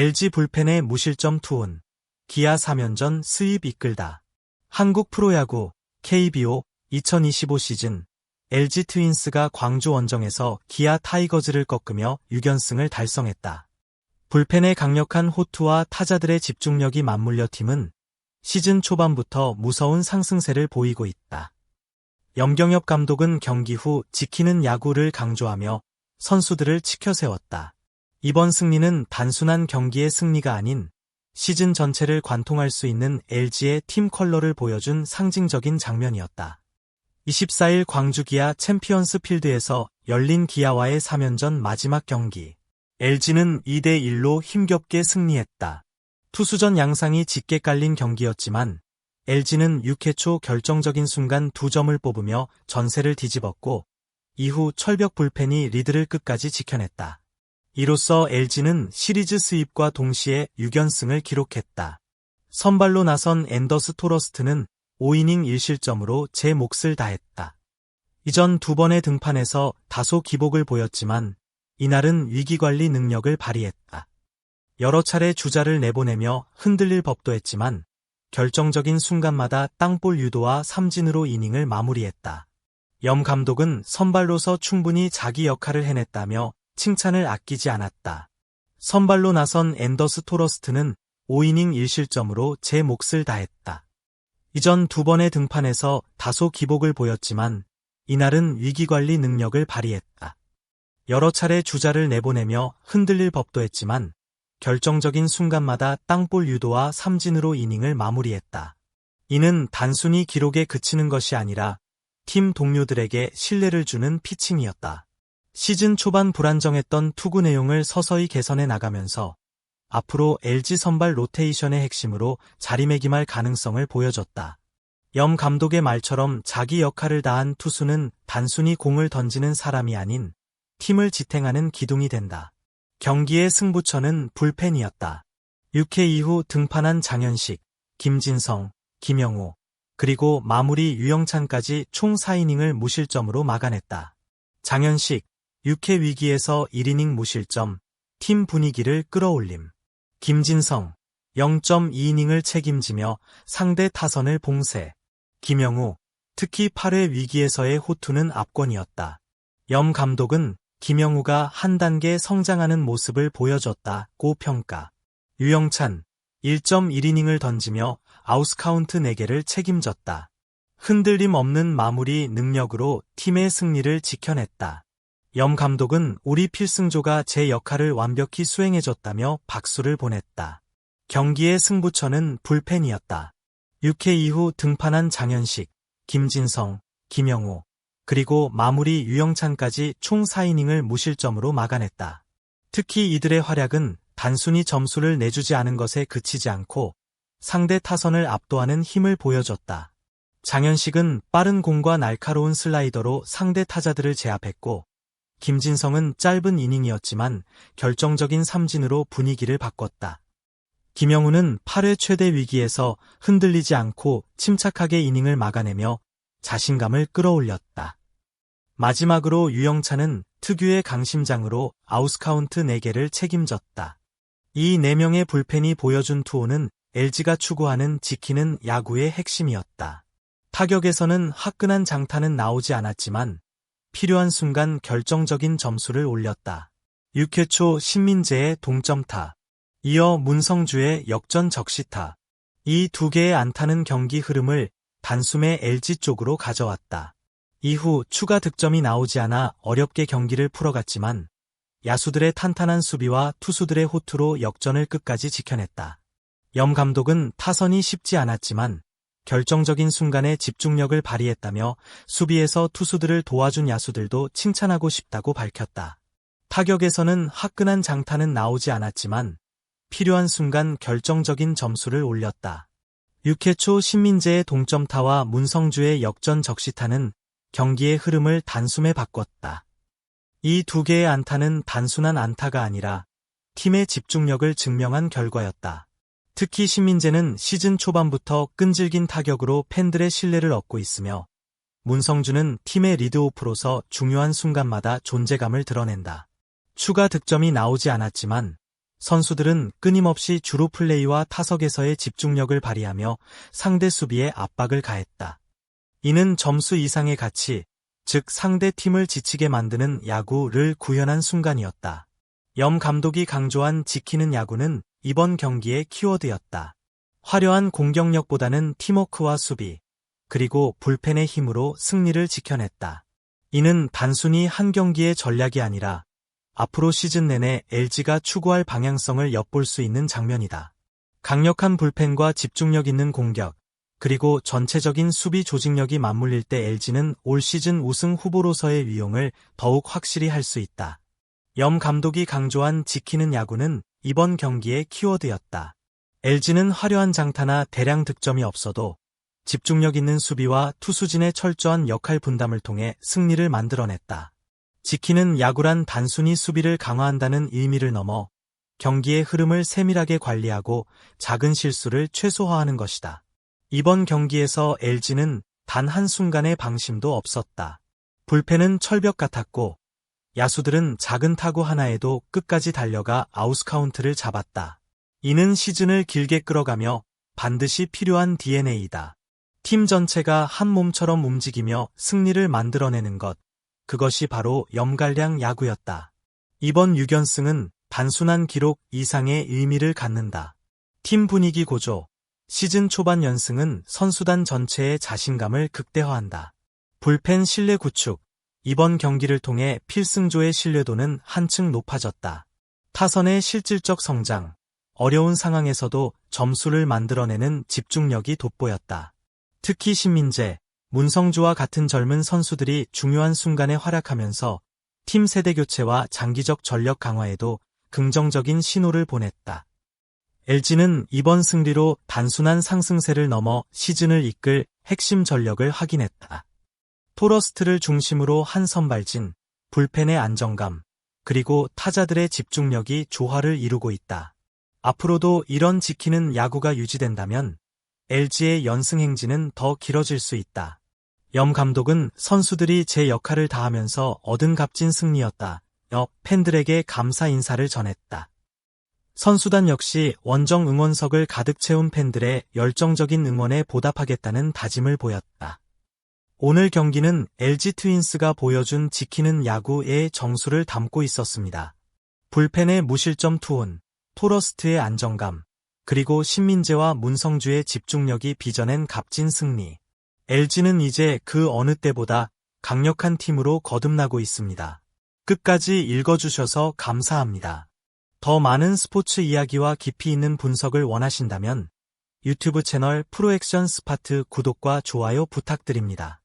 LG 불펜의 무실점 투혼, 기아 3연전 스윕 이끌다. 한국 프로야구 KBO 2025 시즌 LG 트윈스가 광주 원정에서 기아 타이거즈를 꺾으며 6연승을 달성했다. 불펜의 강력한 호투와 타자들의 집중력이 맞물려 팀은 시즌 초반부터 무서운 상승세를 보이고 있다. 염경엽 감독은 경기 후 지키는 야구를 강조하며 선수들을 치켜세웠다. 이번 승리는 단순한 경기의 승리가 아닌 시즌 전체를 관통할 수 있는 LG의 팀 컬러를 보여준 상징적인 장면이었다. 24일 광주 기아 챔피언스 필드에서 열린 기아와의 3연전 마지막 경기. LG는 2대1로 힘겹게 승리했다. 투수전 양상이 짙게 깔린 경기였지만 LG는 6회 초 결정적인 순간 두 점을 뽑으며 전세를 뒤집었고 이후 철벽 불펜이 리드를 끝까지 지켜냈다. 이로써 LG는 시리즈 수입과 동시에 6연승을 기록했다. 선발로 나선 앤더스 토러스트는 5이닝 1실점으로 제 몫을 다했다. 이전 두 번의 등판에서 다소 기복을 보였지만 이날은 위기관리 능력을 발휘했다. 여러 차례 주자를 내보내며 흔들릴 법도 했지만 결정적인 순간마다 땅볼 유도와 삼진으로 이닝을 마무리했다. 염 감독은 선발로서 충분히 자기 역할을 해냈다며 칭찬을 아끼지 않았다. 선발로 나선 앤더스 토러스트는 5이닝 1실점으로 제 몫을 다했다. 이전 두 번의 등판에서 다소 기복을 보였지만 이날은 위기관리 능력을 발휘했다. 여러 차례 주자를 내보내며 흔들릴 법도 했지만 결정적인 순간마다 땅볼 유도와 삼진으로 이닝을 마무리했다. 이는 단순히 기록에 그치는 것이 아니라 팀 동료들에게 신뢰를 주는 피칭이었다. 시즌 초반 불안정했던 투구 내용을 서서히 개선해 나가면서 앞으로 LG 선발 로테이션의 핵심으로 자리매김할 가능성을 보여줬다. 염 감독의 말처럼 자기 역할을 다한 투수는 단순히 공을 던지는 사람이 아닌 팀을 지탱하는 기둥이 된다. 경기의 승부처는 불펜이었다. 6회 이후 등판한 장현식, 김진성, 김영호, 그리고 마무리 유영찬까지 총 4이닝을 무실점으로 막아냈다. 장현식, 6회 위기에서 1이닝 무실점, 팀 분위기를 끌어올림. 김진성 0.2이닝을 책임지며 상대 타선을 봉쇄. 김영우 특히 8회 위기에서의 호투는 압권이었다. 염 감독은 김영우가 한 단계 성장하는 모습을 보여줬다고 평가. 유영찬 1.1이닝을 던지며 아우스카운트 4개를 책임졌다. 흔들림 없는 마무리 능력으로 팀의 승리를 지켜냈다. 염 감독은 우리 필승조가 제 역할을 완벽히 수행해줬다며 박수를 보냈다. 경기의 승부처는 불펜이었다. 6회 이후 등판한 장현식, 김진성, 김영호, 그리고 마무리 유영찬까지 총 4이닝을 무실점으로 막아냈다. 특히 이들의 활약은 단순히 점수를 내주지 않은 것에 그치지 않고 상대 타선을 압도하는 힘을 보여줬다. 장현식은 빠른 공과 날카로운 슬라이더로 상대 타자들을 제압했고 김진성은 짧은 이닝이었지만 결정적인 삼진으로 분위기를 바꿨다. 김영우는 8회 최대 위기에서 흔들리지 않고 침착하게 이닝을 막아내며 자신감을 끌어올렸다. 마지막으로 유영찬은 특유의 강심장으로 아우스카운트 4개를 책임졌다. 이 4명의 불펜이 보여준 투호는 LG가 추구하는 지키는 야구의 핵심이었다. 타격에서는 화끈한 장타는 나오지 않았지만 필요한 순간 결정적인 점수를 올렸다. 6회 초 신민재의 동점타, 이어 문성주의 역전 적시타. 이 두 개의 안타는 경기 흐름을 단숨에 LG 쪽으로 가져왔다. 이후 추가 득점이 나오지 않아 어렵게 경기를 풀어갔지만 야수들의 탄탄한 수비와 투수들의 호투로 역전을 끝까지 지켜냈다. 염 감독은 타선이 쉽지 않았지만 결정적인 순간에 집중력을 발휘했다며 수비에서 투수들을 도와준 야수들도 칭찬하고 싶다고 밝혔다. 타격에서는 화끈한 장타는 나오지 않았지만 필요한 순간 결정적인 점수를 올렸다. 6회 초 신민재의 동점타와 문성주의 역전 적시타는 경기의 흐름을 단숨에 바꿨다. 이 두 개의 안타는 단순한 안타가 아니라 팀의 집중력을 증명한 결과였다. 특히 신민재는 시즌 초반부터 끈질긴 타격으로 팬들의 신뢰를 얻고 있으며 문성주는 팀의 리드오프로서 중요한 순간마다 존재감을 드러낸다. 추가 득점이 나오지 않았지만 선수들은 끊임없이 주로 플레이와 타석에서의 집중력을 발휘하며 상대 수비에 압박을 가했다. 이는 점수 이상의 가치, 즉 상대 팀을 지치게 만드는 야구를 구현한 순간이었다. 염 감독이 강조한 지키는 야구는 이번 경기의 키워드였다. 화려한 공격력보다는 팀워크와 수비, 그리고 불펜의 힘으로 승리를 지켜냈다. 이는 단순히 한 경기의 전략이 아니라 앞으로 시즌 내내 LG가 추구할 방향성을 엿볼 수 있는 장면이다. 강력한 불펜과 집중력 있는 공격, 그리고 전체적인 수비 조직력이 맞물릴 때 LG는 올 시즌 우승 후보로서의 위용을 더욱 확실히 할 수 있다. 염 감독이 강조한 지키는 야구는 이번 경기의 키워드였다. LG는 화려한 장타나 대량 득점이 없어도 집중력 있는 수비와 투수진의 철저한 역할 분담을 통해 승리를 만들어냈다. 지키는 야구란 단순히 수비를 강화한다는 의미를 넘어 경기의 흐름을 세밀하게 관리하고 작은 실수를 최소화하는 것이다. 이번 경기에서 LG는 단 한순간의 방심도 없었다. 불펜은 철벽 같았고 야수들은 작은 타구 하나에도 끝까지 달려가 아우스카운트를 잡았다. 이는 시즌을 길게 끌어가며 반드시 필요한 DNA이다. 팀 전체가 한 몸처럼 움직이며 승리를 만들어내는 것. 그것이 바로 염갈량 야구였다. 이번 6연승은 단순한 기록 이상의 의미를 갖는다. 팀 분위기 고조, 시즌 초반 연승은 선수단 전체의 자신감을 극대화한다. 불펜 신뢰 구축, 이번 경기를 통해 필승조의 신뢰도는 한층 높아졌다. 타선의 실질적 성장, 어려운 상황에서도 점수를 만들어내는 집중력이 돋보였다. 특히 신민재, 문성주와 같은 젊은 선수들이 중요한 순간에 활약하면서 팀 세대 교체와 장기적 전력 강화에도 긍정적인 신호를 보냈다. LG는 이번 승리로 단순한 상승세를 넘어 시즌을 이끌 핵심 전력을 확인했다. 토러스트를 중심으로 한 선발진, 불펜의 안정감, 그리고 타자들의 집중력이 조화를 이루고 있다. 앞으로도 이런 지키는 야구가 유지된다면 LG의 연승 행진은 더 길어질 수 있다. 염 감독은 선수들이 제 역할을 다하면서 얻은 값진 승리였다. 옆 팬들에게 감사 인사를 전했다. 선수단 역시 원정 응원석을 가득 채운 팬들의 열정적인 응원에 보답하겠다는 다짐을 보였다. 오늘 경기는 LG 트윈스가 보여준 지키는 야구의 정수를 담고 있었습니다. 불펜의 무실점 투혼, 토러스트의 안정감, 그리고 신민재와 문성주의 집중력이 빚어낸 값진 승리. LG는 이제 그 어느 때보다 강력한 팀으로 거듭나고 있습니다. 끝까지 읽어주셔서 감사합니다. 더 많은 스포츠 이야기와 깊이 있는 분석을 원하신다면 유튜브 채널 프로액션 스파트 구독과 좋아요 부탁드립니다.